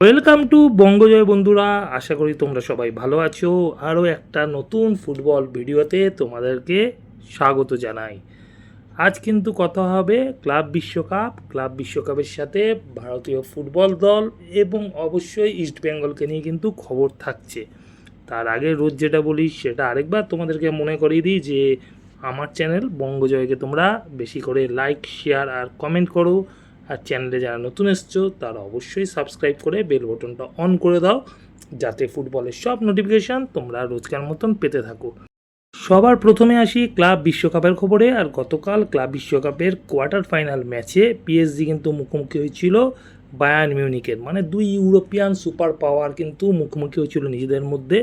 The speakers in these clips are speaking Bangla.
ওয়েলকাম টু বঙ্গজয় বন্ধুরা, আশা করি তোমরা সবাই ভালো আছো। আরও একটা নতুন ফুটবল ভিডিওতে তোমাদেরকে স্বাগত জানাই। আজ কিন্তু কথা হবে ক্লাব বিশ্বকাপ। ক্লাব বিশ্বকাপের সাথে ভারতীয় ফুটবল দল এবং অবশ্যই ইস্ট বেঙ্গলকে নিয়ে কিন্তু খবর থাকছে। তার আগে রোজ যেটা বলি, সেটা আরেকবার তোমাদেরকে মনে করিয়ে দিই যে, আমার চ্যানেল বঙ্গজয়কে তোমরা বেশি করে লাইক শেয়ার আর কমেন্ট করো। আর চ্যানেলে যারা নতুন এসছো, তারা অবশ্যই সাবস্ক্রাইব করে বেল বটনটা অন করে দাও, যাতে ফুটবলের সব নোটিফিকেশান তোমরা রোজকার মতন পেতে থাকো। সবার প্রথমে আসি ক্লাব বিশ্বকাপের খবরে, আর গতকাল ক্লাব বিশ্বকাপের কোয়ার্টার ফাইনাল ম্যাচে পিএসজি কিন্তু মুখোমুখি হয়েছিল বায়ান মিউনিকের মানে দুই ইউরোপিয়ান সুপার পাওয়ার কিন্তু মুখোমুখি হয়েছিল নিজেদের মধ্যে।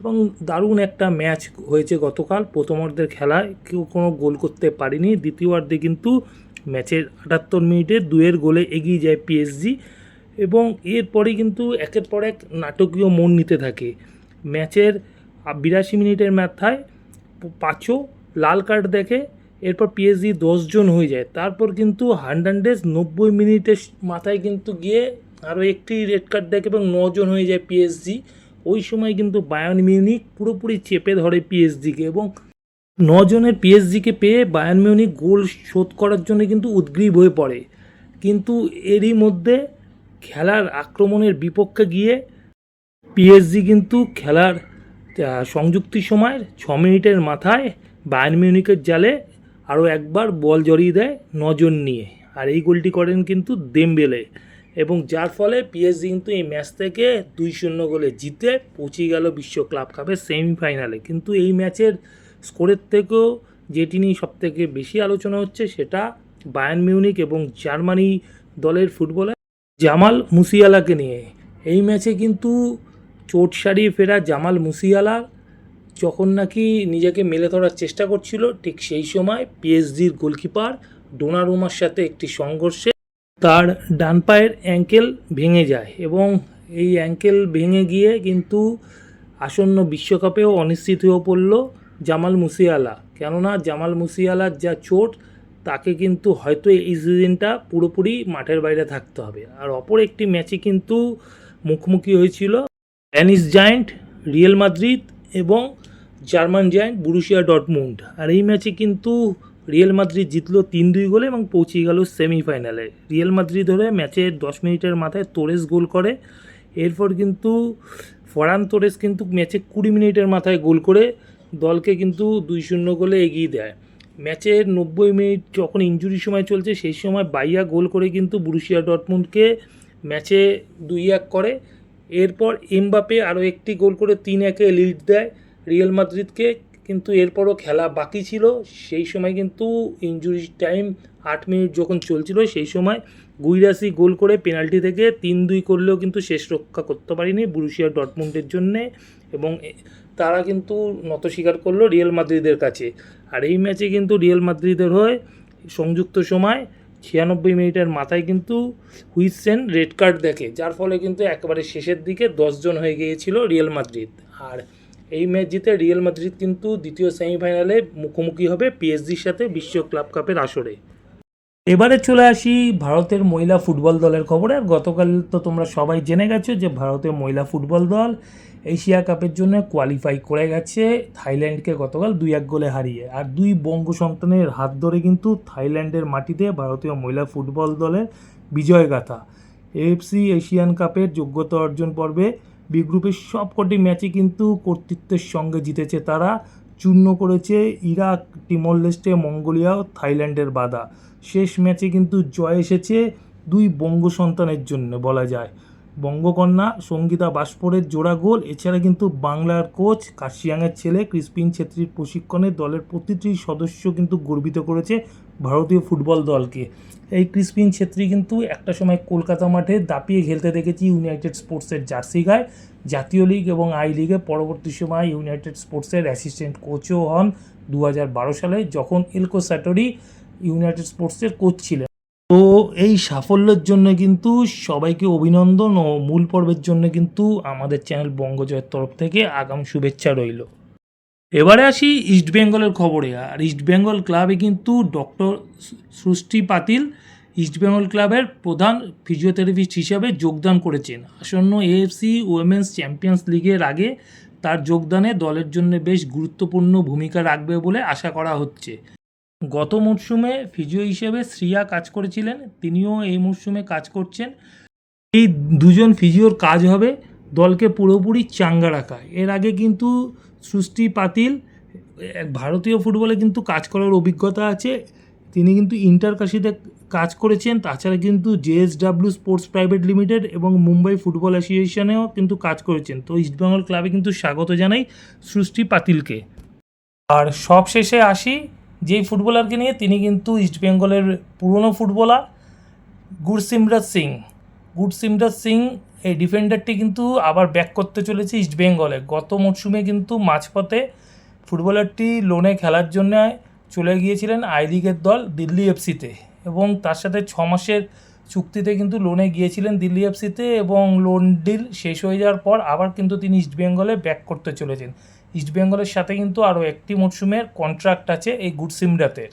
এবং দারুণ একটা ম্যাচ হয়েছে গতকাল, প্রথমার্ধের খেলায়, কেউ কোনো গোল করতে পারেনি, দ্বিতীয়ার্ধে কিন্তু ম্যাচের আটাত্তর মিনিটে দুয়ের গোলে এগিয়ে যায় পিএসজি এবং এরপরে কিন্তু একের পর এক নাটকীয় মন নিতে থাকে। ম্যাচের বিরাশি মিনিটের মাথায় পাঁচও লাল কার্ড দেখে এরপর পিএসজি দশজন হয়ে যায়। তারপর কিন্তু হান্ড্রেডেজ নব্বই মিনিটের মাথায় কিন্তু গিয়ে আরও একটি রেড কার্ড দেখে এবং নজন হয়ে যায় পিএসজি ওই সময় কিন্তু বায়ান মিউনিক পুরোপুরি চেপে ধরে পিএসজিকে এবং নজনের পিএসজিকে পেয়ে বায়ান মিউনিক গোল শোধ করার জন্য কিন্তু উদ্গ্রীব হয়ে পড়ে। কিন্তু এরই মধ্যে খেলার আক্রমণের বিপক্ষে গিয়ে পিএসজি কিন্তু খেলার আহ, সংযুক্তির সময় ছ মিনিটের মাথায় বায়ান মিউনিকের জালে আরও একবার বল জড়িয়ে দেয় নজন নিয়ে। আর এই গোলটি করেন কিন্তু দেমবেলে এবং যার ফলে পিএসজি কিন্তু এই ম্যাচ থেকে দুই শূন্য গোলে জিতে পৌঁছে গেল বিশ্ব ক্লাব কাপের সেমিফাইনালে। কিন্তু এই ম্যাচের স্কোরের থেকেও যেটি নিয়ে সবথেকে বেশি আলোচনা হচ্ছে সেটা বায়ান মিউনিক এবং জার্মানি দলের ফুটবলার জামাল মুসিয়ালাকে নিয়ে। এই ম্যাচে কিন্তু চোট সারিয়ে ফেরা জামাল মুসিয়ালা যখন নাকি নিজেকে মেলে ধরার চেষ্টা করছিল, ঠিক সেই সময় পিএসজির গোলকিপার ডোনারুমার সাথে একটি সংঘর্ষে তার ডান পায়ের অ্যাঙ্কেল ভেঙে যায় এবং এই অ্যাঙ্কেল ভেঙে গিয়ে কিন্তু আসন্ন বিশ্বকাপেও অনিশ্চিত হয়ে পড়ল জামাল মুসিয়ালা। কেননা জামাল মুসিয়ালার যা চোট, তাকে কিন্তু হয়তো এই সিজনটা পুরোপুরি মাঠের বাইরে থাকতে হবে। আর অপর একটি ম্যাচে কিন্তু মুখোমুখি হয়েছিল স্প্যানিশ জায়ান্ট, রিয়েল মাদ্রিদ এবং জার্মান জায়ান্ট বুরুশিয়া ডটমুন্ড আর এই ম্যাচে কিন্তু রিয়েল মাদ্রিদ জিতলো তিন দুই গোলে এবং পৌঁছে গেল সেমিফাইনালে। রিয়েল মাদ্রিদ হলে ম্যাচের দশ মিনিটের মাথায় তোরেস গোল করে। এরপর কিন্তু ফরান তোরেস কিন্তু ম্যাচে কুড়ি মিনিটের মাথায় গোল করে দলকে কিন্তু দুই শূন্য গোলে এগিয়ে দেয়। ম্যাচের নব্বই মিনিট যখন ইঞ্জুরি সময় চলছে, সেই সময় বাইয়া গোল করে কিন্তু বুরুশিয়া ডটমুন্ডকে ম্যাচে দুই এক করে। এরপর এমবাপে আরও একটি গোল করে তিন একে লিড দেয় রিয়েল মাদ্রিদকে। কিন্তু এরপরও খেলা বাকি ছিল। সেই সময় কিন্তু ইঞ্জুরি টাইম আট মিনিট যখন চলছিল, সেই সময় গুইরাসি গোল করে পেনাল্টি থেকে তিন দুই করলেও কিন্তু শেষ রক্ষা করতে পারিনি বুরুশিয়া ডটমুন্ডের জন্যে। এবং তারা কিন্তু নত স্বীকার করল রিয়েল মাদ্রিদের কাছে। আর এই ম্যাচে কিন্তু রিয়েল মাদ্রিদের হয়ে সংযুক্ত সময় ছিয়ানব্বই মিনিটের মাথায় কিন্তু হুইসেন রেড কার্ড দেখে, যার ফলে কিন্তু একেবারে শেষের দিকে দশজন হয়ে গিয়েছিল রিয়েল মাদ্রিদ। আর এই ম্যাচ জিতে রিয়েল মাদ্রিদ কিন্তু দ্বিতীয় সেমিফাইনালে মুখোমুখি হবে পিএসজির সাথে বিশ্ব ক্লাব কাপের আসরে। এবারে চলে আসি ভারতের মহিলা ফুটবল দলের খবরে। আর গতকাল তো তোমরা সবাই জেনে গেছো যে ভারতের মহিলা ফুটবল দল এশিয়া কাপের জন্য কোয়ালিফাই করে গেছে থাইল্যান্ডকে গতকাল দুই এক গোলে হারিয়ে। আর দুই বঙ্গ সন্তানের হাত ধরে কিন্তু থাইল্যান্ডের মাটিতে ভারতীয় মহিলা ফুটবল দলের বিজয় গাথা এএফসি এশিয়ান কাপের যোগ্যতা অর্জন পর্বে বি গ্রুপের সবকটি ম্যাচে কিন্তু কর্তৃত্বের সঙ্গে জিতেছে তারা। চূর্ণ করেছে ইরাক টিমল লেস্টে মঙ্গোলিয়া ও থাইল্যান্ডের বাধা। শেষ ম্যাচে কিন্তু জয় এসেছে দুই বঙ্গ সন্তানের জন্য, বলা যায়। বঙ্গকন্যা, সঙ্গীতা বাস্পরের জোড়া গোল, এছাড়া কিন্তু বাংলার কোচ, কাশিয়াংয়ের ছেলে ক্রিসপিন ছেত্রীর প্রশিক্ষণে দলের প্রতিটি সদস্য কিন্তু গর্বিত করেছে ভারতীয় ফুটবল দলকে। এই ক্রিসপিন ছেত্রী কিন্তু একটা সময় কলকাতা মাঠে দাপিয়ে খেলতে দেখেছি ইউনাইটেড স্পোর্টসের জার্সি গায়ে। জাতীয় লিগ এবং আই লিগে পরবর্তী সময় ইউনাইটেড স্পোর্টসের অ্যাসিস্ট্যান্ট কোচও হন দু হাজার বারো সালে, যখন এলকো স্যাটরি ইউনাইটেড স্পোর্টসের কোচ ছিলেন। তো এই সাফল্যের জন্য কিন্তু সবাইকে অভিনন্দন ও মূল পর্বের জন্য কিন্তু আমাদের চ্যানেল বঙ্গজয়ের তরফ থেকে আগাম শুভেচ্ছা রইল। এবারে আসি ইস্ট বেঙ্গলের খবরে। আর ইস্ট বেঙ্গল ক্লাবে কিন্তু ডক্টর সৃষ্টি পাতিল ইস্টবেঙ্গল ক্লাবের প্রধান ফিজিওথেরাপিস্ট হিসাবে যোগদান করেছেন। আসন্ন এএফসি ওয়েমেন্স চ্যাম্পিয়ন্স লিগের আগে তার যোগদানে দলের জন্য বেশ গুরুত্বপূর্ণ ভূমিকা রাখবে বলে আশা করা হচ্ছে। গত মরশুমে ফিজিও হিসেবে শ্রিয়া কাজ করেছিলেন, তিনিও এই মরশুমে কাজ করছেন। এই দুজন ফিজিওর কাজ হবে দলকে পুরোপুরি চাঙ্গা রাখা। এর আগে কিন্তু সৃষ্টি পাতিল, ভারতীয় ফুটবলে কিন্তু কাজ করার অভিজ্ঞতা আছে। তিনি কিন্তু ইন্টার কাশিতে কাজ করেছেন, তাছাড়া কিন্তু জেএসডাব্লিউ স্পোর্টস প্রাইভেট লিমিটেড এবং মুম্বাই ফুটবল অ্যাসোসিয়েশনেও কিন্তু কাজ করেছেন। তো ইস্টবেঙ্গল ক্লাবে কিন্তু স্বাগত জানাই সৃষ্টি পাতিলকে। আর সব শেষে আসি যেই ফুটবলারকে নিয়ে তিনি কিন্তু ইস্টবেঙ্গলের পুরনো ফুটবলার গুরসিমরাজ সিং। গুরসিমরাজ সিং এই ডিফেন্ডারটি কিন্তু আবার ব্যাক করতে চলেছে ইস্টবেঙ্গলে গত মরশুমে কিন্তু মাঝপথে ফুটবলারটি লোনে খেলার জন্য চলে গিয়েছিলেন আই লিগের দল দিল্লি এফসিতে এবং তার সাথে ছ মাসের চুক্তিতে কিন্তু লোনে গিয়েছিলেন দিল্লি এফসিতে এবং লোন ডিল শেষ হয়ে যাওয়ার পর আবার কিন্তু তিনি ইস্টবেঙ্গলে ব্যাক করতে চলেছেন। ইস্টবেঙ্গলের সাথে কিন্তু আরও একটি মরশুমের কন্ট্রাক্ট আছে এই গুডসিমরাতের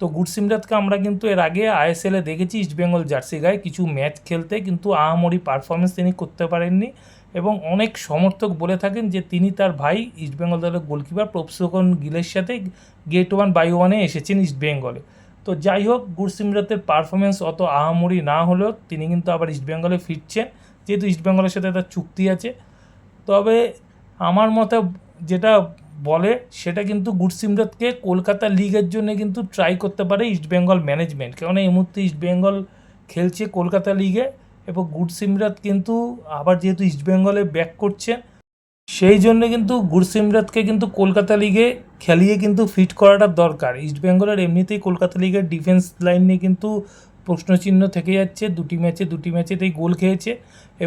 তো গুডসিমরাতকে আমরা কিন্তু এর আগে আইএসএলে দেখেছি ইস্টবেঙ্গল জার্সি গায়ে কিছু ম্যাচ খেলতে কিন্তু আহামরি পারফরমেন্স তিনি করতে পারেননি এবং অনেক সমর্থক বলে থাকেন যে তিনি তার ভাই ইস্টবেঙ্গল দলের গোলকিপার প্রফসকন গিলের সাথে গেট ওয়ান বাই ওয়ানে এসেছেন ইস্টবেঙ্গলে তো যাই হোক গুরসিমরাতের পারফরমেন্স অত আহামরি না হলেও তিনি কিন্তু আবার ইস্টবেঙ্গলে ফিরছেন। যেহেতু ইস্টবেঙ্গলের সাথে তার চুক্তি আছে। তবে আমার মতে যেটা বলে সেটা কিন্তু গুডসিমরাতকে কলকাতা লিগের জন্য কিন্তু ট্রাই করতে পারে ইস্টবেঙ্গল ম্যানেজমেন্ট কেননা এই মুহূর্তে ইস্টবেঙ্গল খেলছে কলকাতা লিগে এবং গুডসিমরাত কিন্তু আবার যেহেতু ইস্টবেঙ্গলে ব্যাক করছে, সেই জন্য কিন্তু গুরসিমরাতকে কিন্তু কলকাতা লিগে খেলিয়ে কিন্তু ফিট করাটা দরকার। ইস্টবেঙ্গলের এমনিতেই কলকাতা লিগের ডিফেন্স লাইন নিয়ে কিন্তু প্রশ্নচিহ্ন থেকে যাচ্ছে, দুটি ম্যাচে দুটি ম্যাচেতেই গোল খেয়েছে।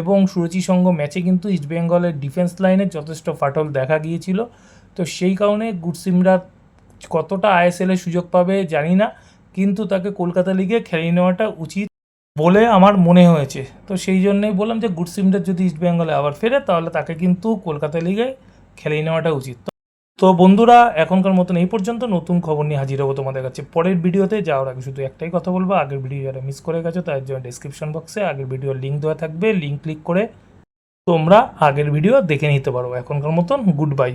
এবং সুরুচি সঙ্গ ম্যাচে কিন্তু ইস্টবেঙ্গলের ডিফেন্স লাইনে যথেষ্ট ফাটল দেখা গিয়েছিল। তো সেই কারণে গুডসিমরা কতটা আইএসএলের সুযোগ পাবে জানি না, কিন্তু তাকে কলকাতা লিগে খেলে নেওয়াটা উচিত বলে আমার মনে হয়েছে। তো সেই জন্যই বললাম যে গুডসিমরা যদি ইস্টবেঙ্গলে আবার ফেরে, তাহলে তাকে কিন্তু কলকাতা লিগে খেলে নেওয়াটা উচিত। তো বন্ধুরা, এখনকার মতন এই পর্যন্ত। নতুন খবর নিয়ে হাজির হব তোমাদের কাছে পরের ভিডিওতে। যাওয়ার আগে শুধু একটাই কথা বলব, আগের ভিডিও যারা মিস করে গেছো তার জন্য ডিসক্রিপশন বক্সে আগের ভিডিওর লিঙ্ক দেওয়া থাকবে। লিঙ্ক ক্লিক করে তোমরা আগের ভিডিও দেখে নিতে পারো। এখনকার মতন গুড বাই